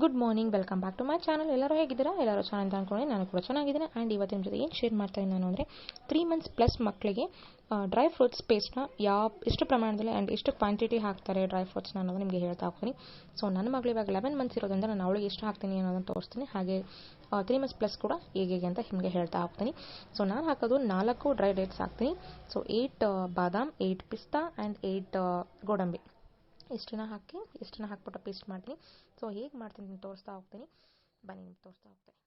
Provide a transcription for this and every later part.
Good morning welcome back to my channel ಎಲ್ಲರೂ ಹೇಗಿದ್ದೀರಾ? ಎಲ್ಲರೂ ಚೆನ್ನಾಗಿ ಅಂದ್ಕೊಂಡೆ ನಾನು ಕೂಡ ಚೆನ್ನಾಗಿದ್ದೀನಿ. ಆ್ಯಂಡ್ ಇವತ್ತಿನ ಜೊತೆ ಏನು ಶೇರ್ ಮಾಡ್ತಾ ಇದ್ದೀನಿ ನಾನು ಅಂದರೆ ತ್ರೀ ಮಂತ್ಸ್ ಪ್ಲಸ್ ಮಕ್ಕಳಿಗೆ ಡ್ರೈ ಫ್ರೂಟ್ಸ್ ಪೇಸ್ಟ್ನ ಯಾವ ಎಷ್ಟು ಪ್ರಮಾಣದಲ್ಲಿ ಆ್ಯಂಡ್ ಎಷ್ಟು ಕ್ವಾಂಟಿಟಿ ಹಾಕ್ತಾರೆ ಡ್ರೈ ಫ್ರೂಟ್ಸ್ನ ಅನ್ನೋದು ನಿಮಗೆ ಹೇಳ್ತಾ ಹೋಗ್ತೀನಿ. ಸೊ ನನ್ನ ಮಗಳು ಇವಾಗ ಲೆವೆನ್ ಮಂತ್ಸ್ ಇರೋದ್ರಿಂದ ನಾನು ಅವಳಿಗೆ ಎಷ್ಟು ಹಾಕ್ತೀನಿ ಅನ್ನೋದನ್ನು ತೋರಿಸ್ತೀನಿ. ಹಾಗೆ ತ್ರೀ ಮಂತ್ಸ್ ಪ್ಲಸ್ ಕೂಡ ಹೇಗೆ ಅಂತ ನಿಮಗೆ ಹೇಳ್ತಾ ಹೋಗ್ತೀನಿ. ಸೊ ನಾನು ಹಾಕೋದು ನಾಲ್ಕು ಡ್ರೈ ಡೇಟ್ಸ್ ಹಾಕ್ತೀನಿ. So eight badam eight pista and eight ಗೋಡಂಬಿ. ಇಷ್ಟನ್ನ ಹಾಕಿ ಇಷ್ಟನ್ನ ಹಾಕ್ಬಿಟ್ಟು ಪೇಸ್ಟ್ ಮಾಡ್ತೀನಿ ಸೊ ಹೇಗೆ ಮಾಡ್ತೀನಿ ನಿಮ್ಗೆ ತೋರಿಸ್ತಾ ಹೋಗ್ತೀನಿ. ಬನ್ನಿ, ನಿಮ್ಗೆ ತೋರಿಸ್ತಾ ಹೋಗ್ತೀನಿ.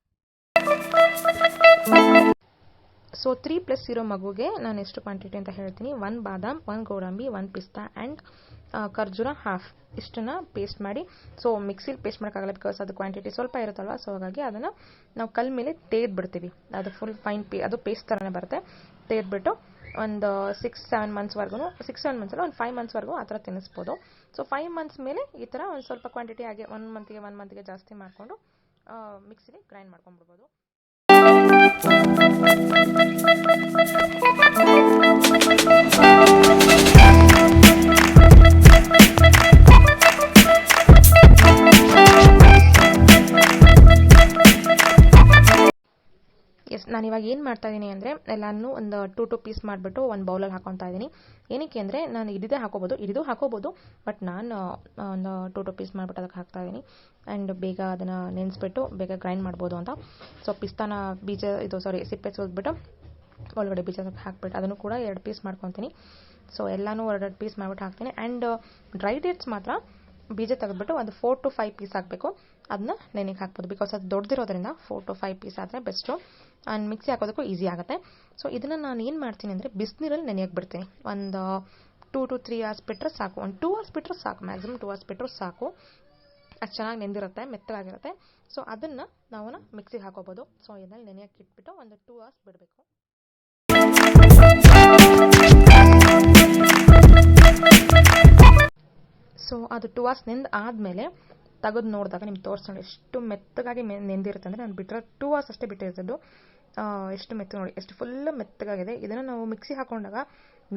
ಸೊ ತ್ರೀ ಪ್ಲಸ್ ಇರೋ ಮಗುಗೆ ನಾನು ಎಷ್ಟು ಕ್ವಾಂಟಿಟಿ ಅಂತ ಹೇಳ್ತೀನಿ. ಒನ್ ಬಾದಾಮ್ ಒನ್ ಗೋಡಂಬಿ ಒನ್ ಪಿಸ್ತಾ ಆ್ಯಂಡ್ ಖರ್ಜೂರ ಹಾಫ್ ಇಷ್ಟನ್ನ ಪೇಸ್ಟ್ ಮಾಡಿ. ಸೊ ಮಿಕ್ಸಿಲಿ ಪೇಸ್ಟ್ ಮಾಡೋಕ್ಕಾಗಲ್ಲ ಬಿಕಾಸ್ ಅದು ಕ್ವಾಂಟಿಟಿ ಸ್ವಲ್ಪ ಇರುತ್ತಲ್ವ? ಸೊ ಹಾಗಾಗಿ ಅದನ್ನು ನಾವು ಕಲ್ ಮೇಲೆ ತೇದ್ಬಿಡ್ತೀವಿ. ಅದು ಫುಲ್ ಫೈನ್ ಪೇ ಅದು ಪೇಸ್ಟ್ ಥರನೇ ಬರುತ್ತೆ. ತೇದ್ಬಿಟ್ಟು ಒಂದು ಸಿಕ್ಸ್ ಸೆವೆನ್ ಮಂತ್ಸ್ವರೆಗೂ ಸಿಕ್ಸ್ ಸೆವೆನ್ ಮಂತ್ಸ್ ಅಲ್ಲ, ಒಂದು ಫೈವ್ ಮಂತ್ಸ್ವರೆಗೂ ಆ ಥರ ತಿನ್ನಿಸ್ಬೋದು. ಸೊ ಫೈವ್ ಮಂತ್ಸ್ ಮೇಲೆ ಈ ಥರ ಒಂದು ಸ್ವಲ್ಪ ಕ್ವಾಂಟಿಟಿ ಹಾಗೆ ಒನ್ ಮಂತ್ಗೆ ಒನ್ ಮಂತ್ಗೆ ಜಾಸ್ತಿ ಮಾಡಿಕೊಂಡು ಮಿಕ್ಸಿಗೆ ಗ್ರೈಂಡ್ ಮಾಡ್ಕೊಂಡ್ಬಿಡ್ಬೋದು. ಎಸ್ ನಾನು ಇವಾಗ ಏನು ಮಾಡ್ತಾ ಇದ್ದೀನಿ ಅಂದರೆ ಎಲ್ಲನೂ ಒಂದು ಟೂ ಟು ಪೀಸ್ ಮಾಡಿಬಿಟ್ಟು ಒಂದು ಬೌಲಲ್ಲಿ ಹಾಕೊತಾ ಇದ್ದೀನಿ ಏನಕ್ಕೆ ಅಂದರೆ ನಾನು ಇದಿದೆ ಹಾಕೋಬೋದು, ಇದಿದು ಹಾಕೋಬೋದು, ಬಟ್ ನಾನು ಒಂದು ಟೂ ಟು ಪೀಸ್ ಮಾಡಿಬಿಟ್ಟು ಅದಕ್ಕೆ ಹಾಕ್ತಾ ಇದ್ದೀನಿ ಆ್ಯಂಡ್ ಬೇಗ ಅದನ್ನು ನೆನೆಸ್ಬಿಟ್ಟು ಬೇಗ ಗ್ರೈಂಡ್ ಮಾಡ್ಬೋದು ಅಂತ. ಸೊ ಪಿಸ್ತಾನ ಬೀಜ, ಇದು ಸಾರಿ ಸಿಪ್ಪೆ ಸೋದ್ಬಿಟ್ಟು ಒಳಗಡೆ ಬೀಜ ಹಾಕ್ಬಿಟ್ಟು ಅದನ್ನು ಕೂಡ ಎರಡು ಪೀಸ್ ಮಾಡ್ಕೊತೀನಿ. ಸೊ ಎಲ್ಲನೂ ಎರಡೆರಡು ಪೀಸ್ ಮಾಡಿಬಿಟ್ಟು ಹಾಕ್ತೀನಿ. ಆ್ಯಂಡ್ ಡ್ರೈ ಡೇಟ್ಸ್ ಮಾತ್ರ ಬೀಜ ತೆಗೆದ್ಬಿಟ್ಟು ಒಂದು ಫೋರ್ ಟು ಫೈವ್ ಪೀಸ್ ಹಾಕಬೇಕು. ಅದನ್ನ ನೆನೆಗೆ ಹಾಕ್ಬೋದು. ಬಿಕಾಸ್ ಅದು ದೊಡ್ಡದಿರೋದ್ರಿಂದ ಫೋರ್ ಟು ಫೈವ್ ಪೀಸ್ ಆದರೆ ಬೆಸ್ಟು. ಆ್ಯಂಡ್ ಮಿಕ್ಸಿ ಹಾಕೋದಕ್ಕೂ ಈಸಿ ಆಗುತ್ತೆ. ಸೊ ಇದನ್ನು ನಾನು ಏನು ಮಾಡ್ತೀನಿ ಅಂದರೆ ಬಿಸಿನೀರಲ್ಲಿ ನೆನೆಯಕ್ಕೆ ಬಿಡ್ತೀನಿ. ಒಂದು ಟೂ ಟು ತ್ರೀ ಅವರ್ಸ್ ಬಿಟ್ಟರೆ ಸಾಕು. ಒಂದು ಟೂ ಅವರ್ಸ್ ಬಿಟ್ಟರೆ ಸಾಕು. ಮ್ಯಾಕ್ಸಿಮಮ್ ಟೂ ಅವರ್ಸ್ ಬಿಟ್ಟರೆ ಸಾಕು. ಅದು ಚೆನ್ನಾಗಿ ನೆಂದಿರುತ್ತೆ, ಮೆತ್ತಗಾಗಿರುತ್ತೆ. ಸೊ ಅದನ್ನು ನಾವು ಮಿಕ್ಸಿಗೆ ಹಾಕೋಬೋದು. ಸೊ ಇದರಲ್ಲಿ ನೆನೆಯಕ್ಕೆ ಇಟ್ಬಿಟ್ಟು ಒಂದು ಟೂ ಅವರ್ಸ್ ಬಿಡಬೇಕು. ಸೊ ಅದು ಟೂ ಅವರ್ಸ್ ನೆಂದು ಆದಮೇಲೆ ತೆಗೆದು ನೋಡಿದಾಗ ನಿಮ್ಗೆ ತೋರಿಸ್ಕೊಂಡು ಎಷ್ಟು ಮೆತ್ತಗಾಗಿ ನೆಂದಿರುತ್ತೆ ಅಂದರೆ ನಾನು ಬಿಟ್ಟರೆ ಟೂ ಅವರ್ಸ್ ಅಷ್ಟೇ ಬಿಟ್ಟಿರ್ತದ್ದು ಎಷ್ಟು ಮೆತ್ತ ನೋಡಿ, ಎಷ್ಟು ಫುಲ್ ಮೆತ್ತಗಾಗಿದೆ. ಇದನ್ನು ನಾವು ಮಿಕ್ಸಿ ಹಾಕೊಂಡಾಗ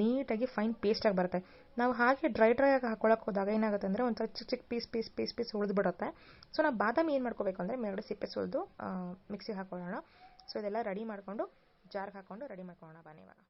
ನೀಟಾಗಿ ಫೈನ್ ಪೇಸ್ಟಾಗಿ ಬರುತ್ತೆ. ನಾವು ಹಾಗೆ ಡ್ರೈ ಡ್ರೈ ಆಗಿ ಹಾಕೊಳಕ್ಕೆ ಹೋದಾಗ ಏನಾಗುತ್ತೆ ಅಂದರೆ ಒಂಥರ ಚಿಕ್ಕ ಚಿಕ್ಕ ಪೀಸ್ ಪೀಸ್ ಪೀಸ್ ಪೀಸ್ ಉಳಿದ್ಬಿಡುತ್ತೆ ಸೊ ನಾವು ಬಾದಾಮಿ ಏನು ಮಾಡ್ಕೋಬೇಕು ಅಂದರೆ ಮೇಲ್ಗಡೆ ಸಿಪ್ಪೆ ಸುಲಿದು ಮಿಕ್ಸಿಗೆ ಹಾಕೊಳ್ಳೋಣ. ಸೊ ಇದೆಲ್ಲ ರೆಡಿ ಮಾಡಿಕೊಂಡು ಜಾರ್ಗೆ ಹಾಕ್ಕೊಂಡು ರೆಡಿ ಮಾಡ್ಕೊಳ್ಳೋಣ. ಬನ್ನಿ ಇವಾಗ.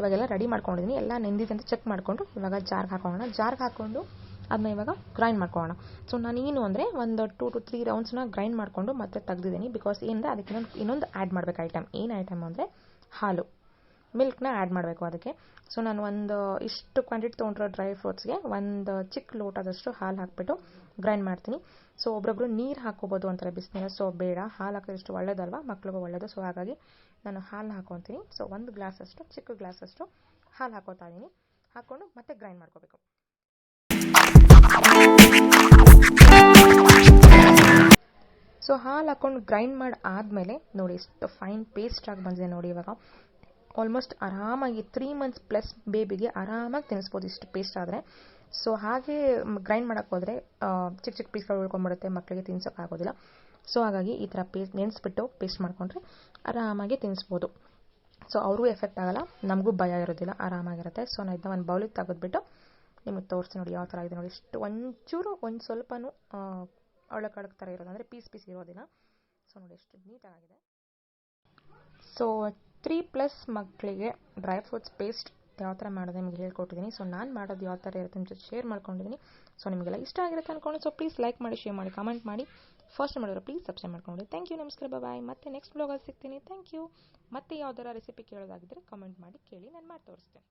ಇವಾಗೆಲ್ಲ ರೆಡಿ ಮಾಡ್ಕೊಂಡಿದ್ದೀನಿ ಎಲ್ಲ ನೆಂದಿದೆ ಅಂತ ಚೆಕ್ ಮಾಡಿಕೊಂಡು ಇವಾಗ ಜಾರ್ಗೆ ಹಾಕೋಣ. ಜಾರ್ಗೆ ಹಾಕ್ಕೊಂಡು ಅದನ್ನ ಇವಾಗ ಗ್ರೈಂಡ್ ಮಾಡ್ಕೊಳ್ಳೋಣ. ಸೊ ನಾನು ಏನು ಅಂದರೆ ಒಂದು ಟೂ ಟು ತ್ರೀ ರೌಂಡ್ಸ್ನ ಗ್ರೈಂಡ್ ಮಾಡಿಕೊಂಡು ಮತ್ತೆ ತೆಗ್ದಿದ್ದೀನಿ. ಬಿಕಾಸ್ ಏನಿದೆ ಅದಕ್ಕೆ ಇನ್ನೊಂದು ಇನ್ನೊಂದು ಆ್ಯಡ್ ಮಾಡಬೇಕು ಐಟಮ್ ಏನು ಐಟಮ್ ಅಂದರೆ ಹಾಲು. ಮಿಲ್ಕ್ನ ಆ್ಯಡ್ ಮಾಡಬೇಕು ಅದಕ್ಕೆ. ಸೊ ನಾನು ಒಂದು ಇಷ್ಟು ಕ್ವಾಂಟಿಟಿ ತೊಗೊಂಡಿರೋ ಡ್ರೈ ಫ್ರೂಟ್ಸ್ಗೆ ಒಂದು ಚಿಕ್ಕ ಲೋಟದಷ್ಟು ಹಾಲು ಹಾಕ್ಬಿಟ್ಟು ಗ್ರೈಂಡ್ ಮಾಡ್ತೀನಿ. ಸೊ ಒಬ್ರೊಬ್ರು ನೀರು ಹಾಕೋಬೋದು ಅಂತಾರೆ. ಬಿಸಿನೀರ ಸೊ ಬೇಡ. ಹಾಲು ಹಾಕೋದಷ್ಟು ಒಳ್ಳೇದಲ್ವ? ಮಕ್ಳಿಗೂ ಒಳ್ಳೇದು. ಸೊ ಹಾಗಾಗಿ ನಾನು ಹಾಲು ಹಾಕೊತೀನಿ ಸೊ ಒಂದು ಗ್ಲಾಸಷ್ಟು, ಚಿಕ್ಕ ಗ್ಲಾಸ್ ಅಷ್ಟು ಹಾಲು ಹಾಕೋತಾ ಇದ್ದೀನಿ. ಹಾಕ್ಕೊಂಡು ಮತ್ತೆ ಗ್ರೈಂಡ್ ಮಾಡ್ಕೋಬೇಕು. ಸೊ ಹಾಲು ಹಾಕೊಂಡು ಗ್ರೈಂಡ್ ಮಾಡಿ ಆದಮೇಲೆ ನೋಡಿ ಎಷ್ಟು ಫೈನ್ ಪೇಸ್ಟ್ ಆಗಿ ಬಂದಿದೆ ನೋಡಿ ಇವಾಗ. ಆಲ್ಮೋಸ್ಟ್ ಆರಾಮಾಗಿ ತ್ರೀ ಮಂತ್ಸ್ ಪ್ಲಸ್ ಬೇಬಿಗೆ ಆರಾಮಾಗಿ ತಿನ್ನಿಸ್ಬೋದು ಇಷ್ಟು ಪೇಸ್ಟ್ ಆದರೆ. ಸೊ ಹಾಗೆ ಗ್ರೈಂಡ್ ಮಾಡೋಕ್ಕೆ ಹೋದರೆ ಚಿಕ್ಕ ಚಿಕ್ಕ ಪೀಸ್ಗಳು ಉಳ್ಕೊಂಡ್ಬಿಡುತ್ತೆ ಮಕ್ಕಳಿಗೆ ತಿನ್ಸೋಕ್ಕಾಗೋದಿಲ್ಲ ಸೊ ಹಾಗಾಗಿ ಈ ಥರ ಪೇಸ್ಟ್ ನೆನೆಸ್ಬಿಟ್ಟು ಪೇಸ್ಟ್ ಮಾಡಿಕೊಂಡ್ರೆ ಆರಾಮಾಗಿ ತಿನ್ನಿಸ್ಬೋದು ಸೊ ಅವ್ರಿಗೂ ಎಫೆಕ್ಟ್ ಆಗಲ್ಲ, ನಮಗೂ ಭಯ ಇರೋದಿಲ್ಲ, ಆರಾಮಾಗಿರುತ್ತೆ. ಸೊ ನಾನು ಇದನ್ನ ಒಂದು ಬೌಲಿಗೆ ತೆಗೆದ್ಬಿಟ್ಟು ನಿಮಗೆ ತೋರಿಸಿ ನೋಡಿ ಯಾವ ಥರ ಇದೆ ನೋಡಿ. ಇಷ್ಟು ಒಂಚೂರು, ಒಂದು ಸ್ವಲ್ಪನೂ ಅಳಕ್ ಥರ ಇರೋದು ಅಂದರೆ ಪೀಸ್ ಪೀಸ್ ಇರೋದಿಲ್ಲ. ಸೊ ನೋಡಿ ಎಷ್ಟು ನೀಟಾಗಿದೆ. ಸೊ ತ್ರೀ ಪ್ಲಸ್ ಮಕ್ಕಳಿಗೆ ಡ್ರೈ ಫ್ರೂಟ್ಸ್ ಪೇಸ್ಟ್ ಯಾವ ಥರ ಮಾಡೋದು ನಿಮಗೆ ಹೇಳ್ಕೊಟ್ಟಿದ್ದೀನಿ. ಸೊ ನಾನು ಮಾಡೋದು ಯಾವ ಥರ ಇರುತ್ತೆ ನಿಮ್ಮ ಜೊತೆ ಶೇರ್ ಮಾಡ್ಕೊಂಡಿದ್ದೀನಿ. ಸೊ ನಿಮಗೆಲ್ಲ ಇಷ್ಟ ಆಗಿರುತ್ತೆ ಅಂದ್ಕೊಂಡು ಸೊ ಪ್ಲೀಸ್ ಲೈಕ್ ಮಾಡಿ ಶೇರ್ ಮಾಡಿ ಕಮೆಂಟ್ ಮಾಡಿ. ಫಸ್ಟ್ ಮಾಡಿದ್ರೆ ಪ್ಲೀಸ್ ಸಬ್ಸ್ಕ್ರೈಬ್ ಮಾಡ್ಕೊಂಡು ಥ್ಯಾಂಕ್ ಯು ನಮಸ್ಕಾರ ಬಾಯ್ ಮತ್ತೆ ನೆಕ್ಸ್ಟ್ ಬ್ಲಾಗಲ್ಲಿ ಸಿಗ್ತೀನಿ. ಥ್ಯಾಂಕ್ ಯು ಮತ್ತೆ ಯಾವ್ದಾರ ರೆಸಿಪಿ ಕೇಳೋದಾಗಿದ್ದರೆ ಕಮೆಂಟ್ ಮಾಡಿ ಕೇಳಿ, ನಾನು ಮಾಡಿ ತೋರಿಸ್ತೇನೆ